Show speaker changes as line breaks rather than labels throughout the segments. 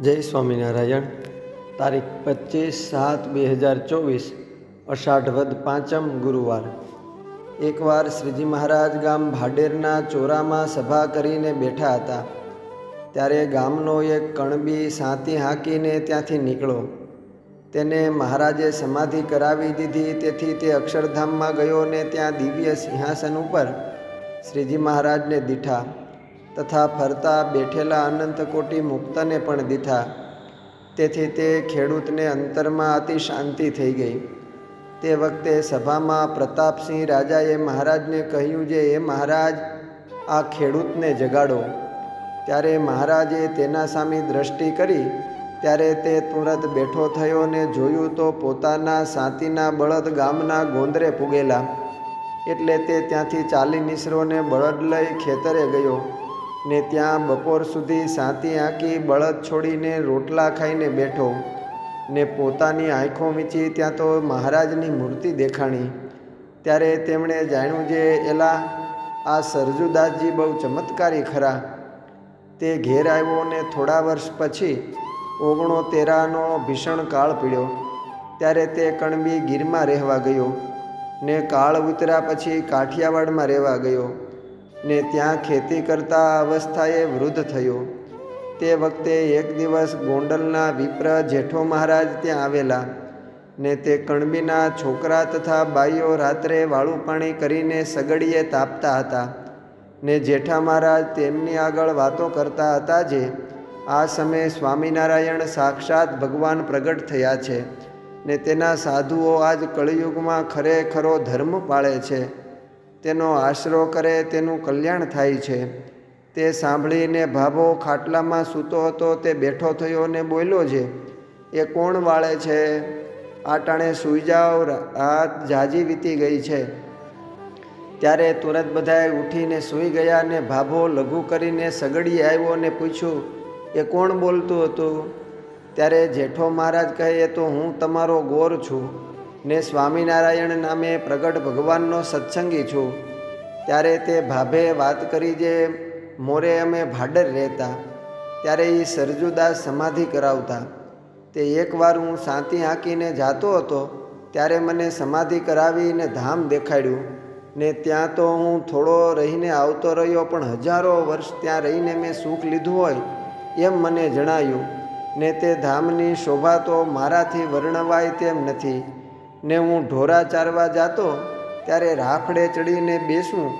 જય સ્વામિનારાયણ. તારીખ પચીસ સાત બે હજાર ચોવીસ, અષાઢ વદ પાંચમ ગુરુવાર. એકવાર શ્રીજી મહારાજ ગામ ભાડેરના ચોરામાં સભા કરીને બેઠા હતા. ત્યારે ગામનો એક કણબી સાંતી હાંકીને ત્યાંથી નીકળ્યો તેને મહારાજે સમાધિ કરાવી દીધી, તેથી તે અક્ષરધામમાં ગયો ને ત્યાં દિવ્ય સિંહાસન ઉપર શ્રીજી મહારાજને દીઠા. તથા ફરતા બેઠેલા અનંતકોટી મુક્તને પણ દીધા. તેથી તે ખેડૂતને અંતરમાં અતિ શાંતિ થઈ ગઈ. તે વખતે સભામાં પ્રતાપસિંહ રાજાએ મહારાજને કહ્યું જે એ મહારાજ, આ ખેડૂતને જગાડો. ત્યારે મહારાજે તેના સામે દ્રષ્ટિ કરી, ત્યારે તે તુરત બેઠો થયો ને જોયું તો પોતાના સાતીના બળદ ગામના ગોંદરે પૂગેલા. એટલે તે ત્યાંથી ચાલી નિસરો બળદ લઈ ખેતરે ગયો. ને ત્યાં બપોર સુધી સાતી આંકી, બળદ છોડીને રોટલા ખાઈને બેઠો ને પોતાની આંખો મીચી ત્યાં તો મહારાજની મૂર્તિ દેખાણી. ત્યારે તેમણે જાણ્યું જે એલા, આ સરજુદાસજી બહુ ચમત્કારી ખરા. તે ઘેર આવ્યો ને થોડા વર્ષ પછી ઓગણો તેરાનો ભીષણ કાળ પીડ્યો. ત્યારે તે કણબી ગીરમાં રહેવા ગયો ને કાળ ઉતર્યા પછી કાઠિયાવાડમાં રહેવા ગયો. ને ત્યાં ખેતી કરતા અવસ્થાએ વૃદ્ધ થયો. તે વખતે એક દિવસ ગોંડલના વિપ્ર જેઠો મહારાજ ત્યાં આવેલા ને તે કણબીના છોકરા તથા બાઈઓ રાત્રે વાળું પાણી કરીને સગડીએ તાપતા હતા ને જેઠા મહારાજ તેમની આગળ વાતો કરતા હતા જે આ સમયે સ્વામિનારાયણ સાક્ષાત ભગવાન પ્રગટ થયા છે ને તેના સાધુઓ આજ કળિયુગમાં ખરેખરો ધર્મ પાળે છે. તેનો આશરો કરે, તેનું કલ્યાણ થાય છે. તે સાંભળીને ભાભો ખાટલામાં સૂતો હતો, તે બેઠો થયો ને બોલ્યો છે, એ કોણ વાળે છે? આટાણે સૂઈ જાઓ, રાત જાજી વીતી ગઈ છે. ત્યારે તુરત બધાએ ઉઠીને સૂઈ ગયા ને ભાભો લઘુ કરીને સગડી આવ્યો ને પૂછ્યું, એ કોણ બોલતું હતું? ત્યારે જેઠો મહારાજ કહે તો હું તમારો ગોર છું. ને સ્વામિનારાયણ નામે પ્રગટ ભગવાનનો સત્સંગી છું. ત્યારે તે ભાભે વાત કરી જે મોરે અમે ભાડર રહેતા, ત્યારે એ સરજુદાસ સમાધિ કરાવતા. તે એકવાર હું સાંતી હાંકીને જાતો હતો, ત્યારે મને સમાધિ કરાવીને ધામ દેખાડ્યું. ને ત્યાં તો હું થોડો રહીને આવતો રહ્યો, પણ હજારો વર્ષ ત્યાં રહીને મેં સુખ લીધું હોય એમ મને જણાયું. ને તે ધામની શોભા તો મારાથી વર્ણવાય તેમ નથી. ને હું ઢોરા ચારવા જાતો, ત્યારે રાફડે ચડીને બેસું,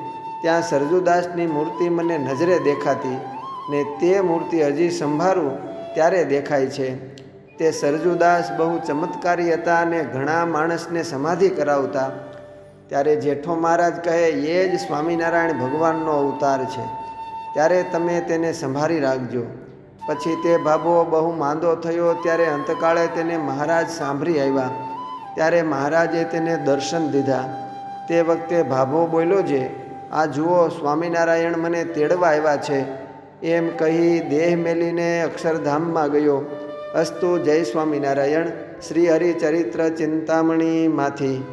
ત્યાં સરજુદાસની મૂર્તિ મને નજરે દેખાતી ને તે મૂર્તિ હજી સંભાળું ત્યારે દેખાય છે. તે સરજુદાસ બહુ ચમત્કારી હતા અને ઘણા માણસને સમાધિ કરાવતા. ત્યારે જેઠો મહારાજ કહે, એ જ સ્વામિનારાયણ ભગવાનનો અવતાર છે. ત્યારે તમે તેને સંભાળી રાખજો. પછી તે ભાભો બહુ માંદો થયો, ત્યારે અંતકાળે તેને મહારાજ સાંભળી આવ્યા. ત્યારે મહારાજે તેને દર્શન દીધા. તે વખતે ભાભો બોલ્યો છે, આ જુઓ, સ્વામિનારાયણ મને તેડવા આવ્યા છે. એમ કહી દેહ મેલીને અક્ષરધામમાં ગયો. અસ્તુ જય સ્વામિનારાયણ, શ્રી હરિચરિત્ર ચિંતામણીમાંથી.